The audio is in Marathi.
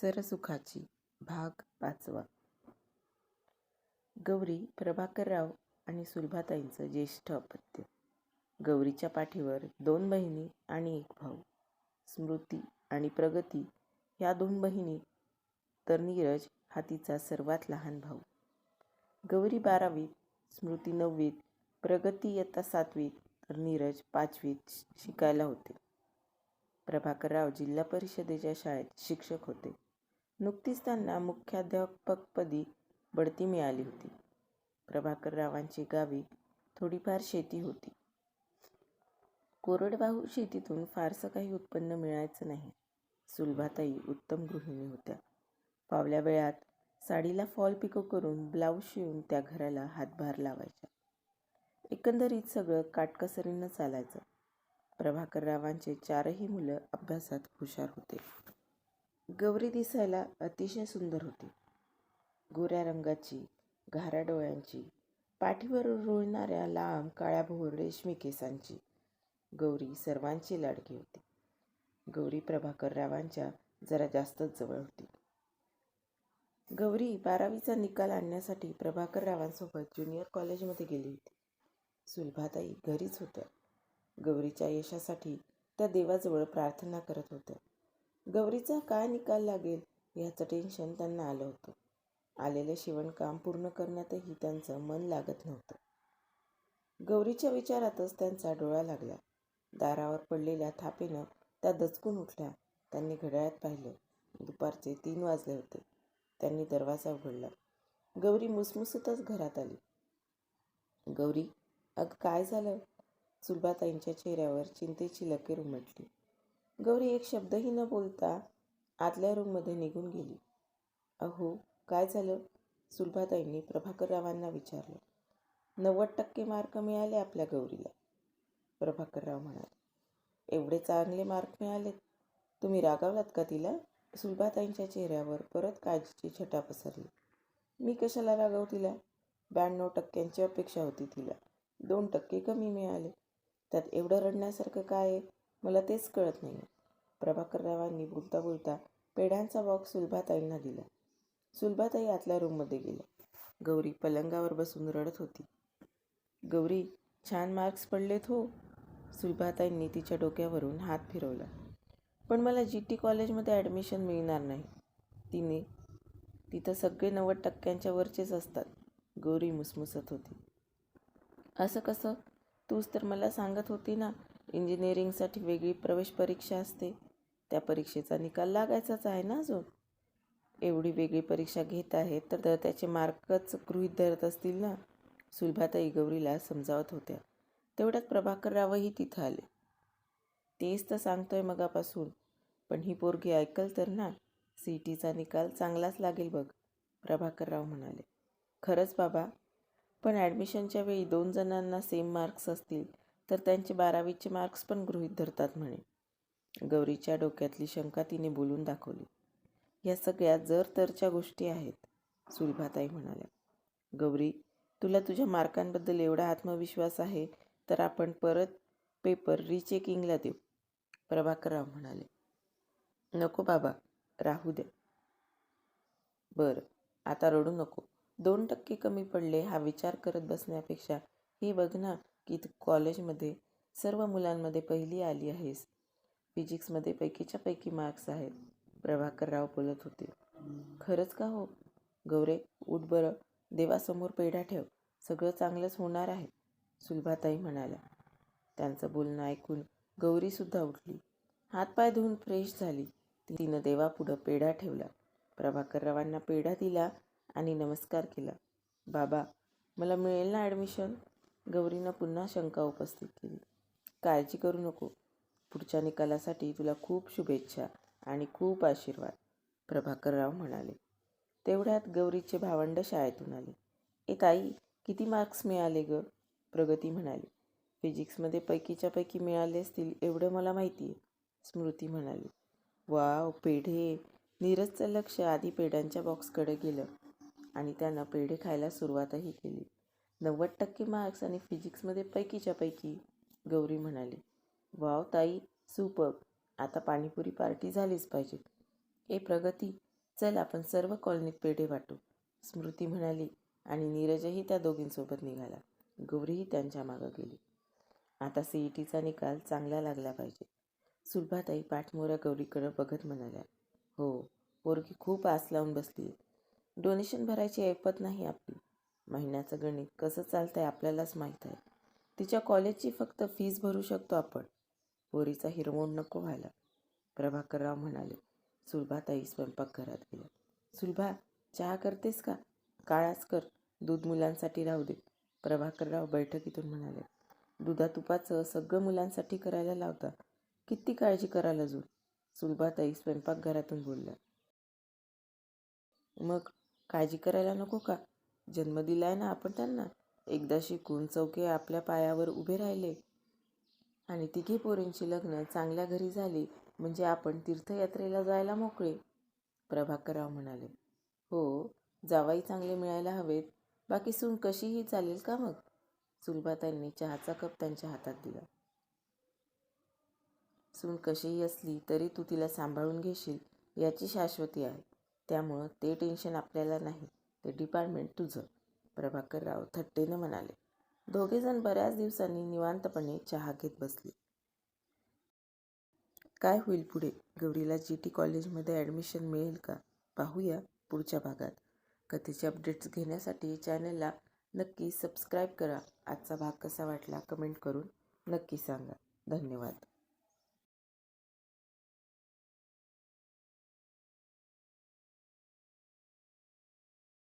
सरसुखाची भाग पाचवा. गौरी प्रभाकरराव आणि सुलभाताईंचं ज्येष्ठ अपत्य. गौरीच्या पाठीवर दोन बहिणी आणि एक भाऊ. स्मृती आणि प्रगती ह्या दोन बहिणी तर नीरज हा तिचा सर्वात लहान भाऊ. गौरी बारावीत स्मृती नववीत प्रगती इयत्ता सातवीत तर नीरज पाचवीत शिकायला होते. प्रभाकरराव जिल्हा परिषदेच्या शाळेत शिक्षक होते. नुकतीच त्यांना मुख्याध्यापकपदी बढती मिळाली होती. प्रभाकररावांची गावी थोडीफार शेती होती. कोरडवाहू शेतीतून फारसं काही उत्पन्न मिळायचं नाही. सुलभाताई उत्तम गृहिणी होत्या. फावल्या वेळात साडीला फॉल पिको करून ब्लाऊज शिवून त्या घराला हातभार लावायच्या. एकंदरीत सगळं काटकसरीनं चालायचं. प्रभाकररावांचे चारही मुलं अभ्यासात हुशार होते. गौरी दिसायला अतिशय सुंदर होती. गोऱ्या रंगाची घाऱ्या डोळ्यांची पाठीवर रुळणाऱ्या लांब काळ्याभोर रेशमी केसांची गौरी सर्वांची लाडकी होती. गौरी प्रभाकररावांच्या जरा जास्तच जवळ होती. गौरी बारावीचा निकाल आणण्यासाठी प्रभाकररावांसोबत ज्युनियर कॉलेजमध्ये गेली होती. सुलभाताई घरीच होत्या. गौरीच्या यशासाठी त्या देवाजवळ प्रार्थना करत होत्या. गौरीचा काय निकाल लागेल? ह्याचं टेन्शन त्यांना आलं होतं. आलेलं शिवणकाम पूर्ण करण्यातही त्यांचं मन लागत नव्हतं. गौरीच्या विचारातच त्यांचा डोळा लागला. दारावर पडलेल्या थापेनं त्या दचकून उठल्या. त्यांनी घड्याळात पाहिलं. दुपारचे तीन वाजले होते. त्यांनी दरवाजा उघडला. गौरी मुसमुसतच घरात आली. गौरी अग काय झालं? सुलभाताईंच्या चेहऱ्यावर चिंतेची लकीर उमटली. गौरी एक शब्दही न बोलता आतल्या रूममध्ये निघून गेली. अहो काय झालं? सुलभाताईंनी प्रभाकररावांना विचारलं. नव्वद टक्के मार्क मिळाले आपल्या गौरीला. प्रभाकरराव म्हणाले एवढे चांगले मार्क मिळाले तुम्ही रागावलात का तिला? सुलभाताईंच्या चेहऱ्यावर परत काळजीची छटा पसरली. मी कशाला रागाव तिला? ब्याण्णव टक्क्यांची अपेक्षा होती तिला. दोन टक्के कमी मिळाले. त्यात एवढं रडण्यासारखं काय आहे? मला तेच कळत नाही प्रभाकररावांनी बोलता बोलता पेढ्यांचा बॉक्स सुलभाताईंना दिला. सुलभाताई आतल्या रूममध्ये गेल्या. गौरी पलंगावर बसून रडत होती. गौरी छान मार्क्स पडलेत हो. सुलभाताईंनी तिच्या डोक्यावरून हात फिरवला. पण मला जी टी कॉलेजमध्ये ॲडमिशन मिळणार नाही. तिने तिथं सगळे नव्वद टक्क्यांच्या वरचेच असतात. गौरी मुसमुसत होती. असं कसं? तूच तर मला सांगत होती ना इंजिनिअरिंगसाठी वेगळी प्रवेश परीक्षा असते. त्या परीक्षेचा निकाल लागायचाच आहे ना अजून? एवढी वेगळी परीक्षा घेत आहेत तर त्याचे मार्कच गृहीत धरत असतील ना? सुलभाताई गौरीला समजावत होत्या. तेवढ्यात प्रभाकररावही तिथं आले. तेच तर सांगतोय मगापासून. पण ही पोरगी ऐकल तर ना? सी टीचा निकाल चांगलाच लागेल बघ प्रभाकरराव म्हणाले. खरंच बाबा पण ॲडमिशनच्या वेळी दोन जणांना सेम मार्क्स असतील. तर त्यांचे बारावीचे मार्क्स पण गृहीत धरतात म्हणे. गौरीच्या डोक्यातली शंका तिने बोलून दाखवली. या सगळ्या जर तरच्या गोष्टी आहेत सुलभाताई म्हणाल्या. गौरी तुला तुझ्या मार्कांबद्दल एवढा आत्मविश्वास आहे तर आपण परत पेपर रिचेकिंगला देऊ प्रभाकरराव म्हणाले. नको बाबा राहू द्या बरं आता रडू नको. दोन टक्के कमी पडले हा विचार करत बसण्यापेक्षा हे बघ ना की तू कॉलेजमध्ये सर्व मुलांमध्ये पहिली आली आहेस. फिजिक्समध्ये पैकीच्या पैकी मार्क्स आहेत. प्रभाकरराव बोलत होते. खरंच का हो? गौरे उठ बरं. देवासमोर पेढा ठेव. सगळं चांगलंच होणार आहे. सुलभाताई म्हणाल्या. त्यांचं बोलणं ऐकून गौरीसुद्धा उठली. हातपाय धुवून फ्रेश झाली. तिनं देवापुढं पेढा ठेवला. प्रभाकररावांना पेढा दिला आणि नमस्कार केला. बाबा मला मिळेल ना ॲडमिशन? गौरीनं पुन्हा शंका उपस्थित केली. काळजी करू नको. पुढच्या निकालासाठी तुला खूप शुभेच्छा आणि खूप आशीर्वाद प्रभाकरराव म्हणाले. तेवढ्यात गौरीचे भावंड शाळेतून आले. ए ताई किती मार्क्स मिळाले ग? प्रगती म्हणाली. फिजिक्समध्ये पैकीच्या पैकी मिळाले असतील एवढं मला माहिती आहे स्मृती म्हणाली. वाव पेढे. नीरजचं लक्ष आधी पेढ्यांच्या बॉक्सकडे गेलं आणि त्यानं पेढे खायला सुरुवातही केली. नव्वद टक्के मार्क्स आणि फिजिक्समध्ये पैकीच्या पैकी गौरी म्हणाली. वाव ताई सुपर आता पाणीपुरी पार्टी झालीच पाहिजे. ए प्रगती चल आपण सर्व कॉलनीत पेढे वाटू. स्मृती म्हणाली आणि नीरजही त्या दोघींसोबत निघाला. गौरीही त्यांच्या मागं गेली. आता सी ई टीचा निकाल चांगला लागला पाहिजे. सुलभाताई पाठमोऱ्या गौरीकडं बघत म्हणाल्या. हो पोरगी खूप आस लावून बसली डोनेशन भरायची ऐपत नाही आपली. महिन्याचं गणित कसं चालतंय आपल्यालाच माहीत आहे. तिच्या कॉलेजची फक्त फीज भरू शकतो आपण. पोरीचा हिरवून नको व्हायला. प्रभाकरराव म्हणाले सुलभाताई स्वयंपाकघरात गेल्या सुलभा चहा करतेस का? काळाच कर. दूध मुलांसाठी राहू दे. प्रभाकरराव बैठकीतून म्हणाले दुधा तुपाचं सगळं मुलांसाठी करायला लावता. किती काळजी करायला अजून? सुलभाताई स्वयंपाकघरातून बोलल्या मग काळजी करायला नको का? जन्म दिलाय ना आपण त्यांना. एकदा शिकून चौके आपल्या पायावर उभे राहिले. आणि तिघी पोरींची लग्न चांगल्या घरी झाली म्हणजे आपण तीर्थयात्रेला जायला मोकळे प्रभाकरराव म्हणाले. हो जावाई चांगले मिळायला हवेत. बाकी सून कशीही चालेल का मग? सुलभाताईंनी चहाचा कप त्यांच्या हातात दिला. सून कशीही असली तरी तू तिला सांभाळून घेशील याची शाश्वती आहे. त्यामुळं ते टेन्शन आपल्याला नाही. ते डिपार्टमेंट तुझं प्रभाकरराव थट्टेनं म्हणाले. दोघेजण बऱ्याच दिवसांनी निवांतपणे चहा घेत बसले. काय होईल पुढे? गौरीला जी टी कॉलेजमध्ये ॲडमिशन मिळेल का? पाहूया पुढच्या भागात. कथेचे अपडेट्स घेण्यासाठी चॅनलला नक्की सबस्क्राईब करा. आजचा भाग कसा वाटला कमेंट करून नक्की सांगा. धन्यवाद.